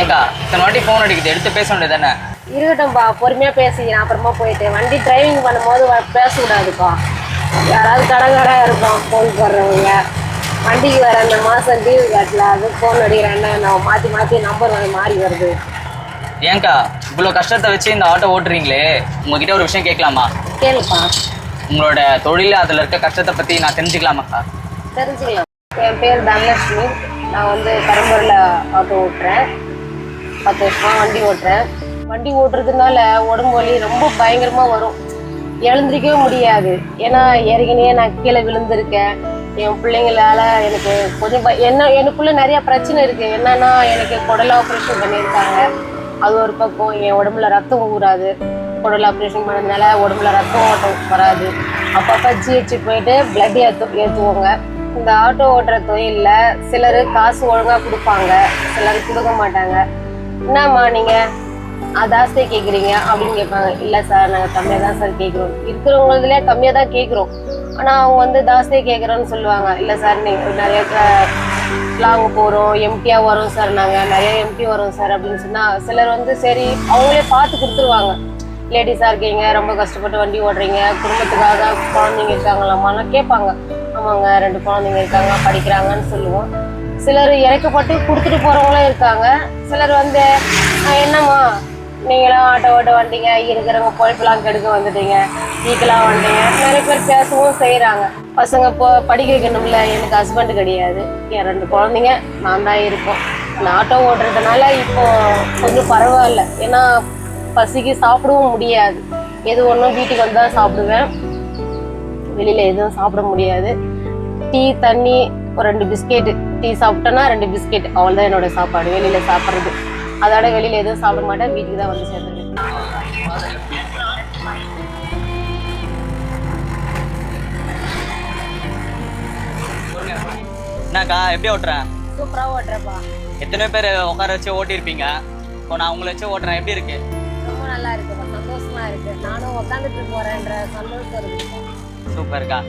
ஏக்கா இத்தனை வாட்டி ஃபோன் அடிக்குது எடுத்து பேச வேண்டியது தானே இருக்கட்டும்பா பொறுமையா பேசிக்கிறேன் அப்புறமா போயிட்டு வண்டி டிரைவிங் பண்ணும்போது பேசக்கூடாதுப்பா. யாராவது கடை கடை இருக்கும் ஃபோன் போடுறவங்க. வண்டிக்கு வர அந்த மாதம் லீவு காட்டல அது ஃபோன் அடிக்கிறாங்க நான் மாற்றி மாற்றி நம்பர் வந்து மாறி வருது. ஏங்கா இவ்வளோ கஷ்டத்தை வச்சு இந்த ஆட்டோ ஓட்டுறீங்களே உங்ககிட்ட ஒரு விஷயம் கேட்கலாமா? கேளுப்பா. உங்களோட தொழில் அதில் இருக்க கஷ்டத்தை பற்றி நான் தெரிஞ்சுக்கலாமாக்கா தெரிஞ்சுக்கலாம். என் பேர் தனலட்சுமி. நான் வந்து பெரம்பூரில் ஆட்டோ ஓட்டுறேன். பத்து வருஷமா வண்டி ஓட்டுறேன். வண்டி ஓட்டுறதுனால உடம்பு வலி ரொம்ப பயங்கரமாக வரும். எழுந்திரிக்கவே முடியாது. ஏன்னா ஏற்கனவே நான் கீழே விழுந்திருக்கேன். என் பிள்ளைங்களால எனக்கு கொஞ்சம் என்ன எனக்குள்ள நிறைய பிரச்சனை இருக்கு. என்னன்னா எனக்கு குடல் ஆப்ரேஷன் பண்ணியிருக்காங்க. அது ஒரு பக்கம் என் உடம்புல ரத்தம் ஊறாது. உடல் ஆப்ரேஷன் பண்ணதுனால உடம்புல ரத்தம் ஓட்டம் வராது. அப்பப்போ ஜிஹெச்சுக்கு போயிட்டு பிளட் ஏற்று ஏற்றுவோங்க இந்த ஆட்டோ ஓட்டுற தொழிலில் சிலர் காசு ஒழுங்காக கொடுப்பாங்க. சிலர் கொடுக்க மாட்டாங்க. என்னம்மா நீங்கள் ஜாஸ்தியாக கேட்குறீங்க அப்படின்னு கேட்பாங்க. இல்லை சார் நாங்கள் கம்மியாக தான் சார் கேட்குறோம் இருக்கிறவங்களதுலே கம்மியாக தான் கேட்குறோம் ஆனால் அவங்க வந்து ஜாஸ்தியாக கேட்குறோன்னு சொல்லுவாங்க. இல்லை சார் நீங்கள் நிறைய லாங் போகிறோம் எம்டியாக வரோம் சார் நாங்கள் நிறைய எம்டி வரோம் சார் அப்படின்னு சொன்னால் சிலர் வந்து சரி அவங்களே பார்த்து கொடுத்துருவாங்க. லேடிஸாக இருக்கீங்க ரொம்ப கஷ்டப்பட்டு வண்டி ஓடுறீங்க. குடும்பத்துக்காக குழந்தைங்க இருக்காங்களாம்மான்னு கேட்பாங்க. ஆமாங்க ரெண்டு குழந்தைங்க இருக்காங்க படிக்கிறாங்கன்னு சொல்லுவோம். சிலர் இறக்கப்பட்டு கொடுத்துட்டு போகிறவங்களும் இருக்காங்க. சிலர் வந்து என்னம்மா? நீங்களும் ஆட்டோ ஓட்ட வந்துட்டீங்க இருக்கிறவங்க பொழைப்பெல்லாம் கெடுக்க வந்துட்டீங்க. வீக்கெல்லாம் வந்துட்டீங்க. நிறைய பேர் பேசவும் செய்கிறாங்க பசங்க இப்போ படிக்க வைக்கணும்ல. எனக்கு ஹஸ்பண்ட் கிடையாது. என் ரெண்டு குழந்தைங்க நான் தான் இருக்கோம். நான் ஆட்டோ ஓட்டுறதுனால இப்போ கொஞ்சம் பரவாயில்ல. ஏன்னா பசிக்கு சாப்பிடவும் முடியாது. எது ஒன்றும் வீட்டுக்கு வந்து தான் சாப்பிடுவேன். வெளியில் எதுவும் சாப்பிட முடியாது. டீ தண்ணி ஒரு ரெண்டு பிஸ்கெட்டு. டீ சாப்பிட்டேன்னா ரெண்டு பிஸ்கெட் அவ்வளோதான் என்னோட சாப்பாடு. வெளியில் சாப்பிட்றது. அதோட வெளியில் எதுவும் சாப்பிட மாட்டேன். வீட்டுக்கு தான் வந்து சேர்ந்துருக்கேன் என்னக்கா எப்படி ஓட்டுறேன் சூப்பராக ஓட்டுறப்பா எத்தனை பேர் உட்கார வச்சு ஓட்டியிருப்பீங்க. இப்போ நான் உங்களை வச்சு ஓட்டுறேன். எப்படி இருக்கு? ரொம்ப நல்லா இருக்குப்பா சந்தோஷமா இருக்கு. நானும் உட்காந்துட்டு போறேன்ற சந்தோஷம் இருக்குப்பா சூப்பர்க்கா.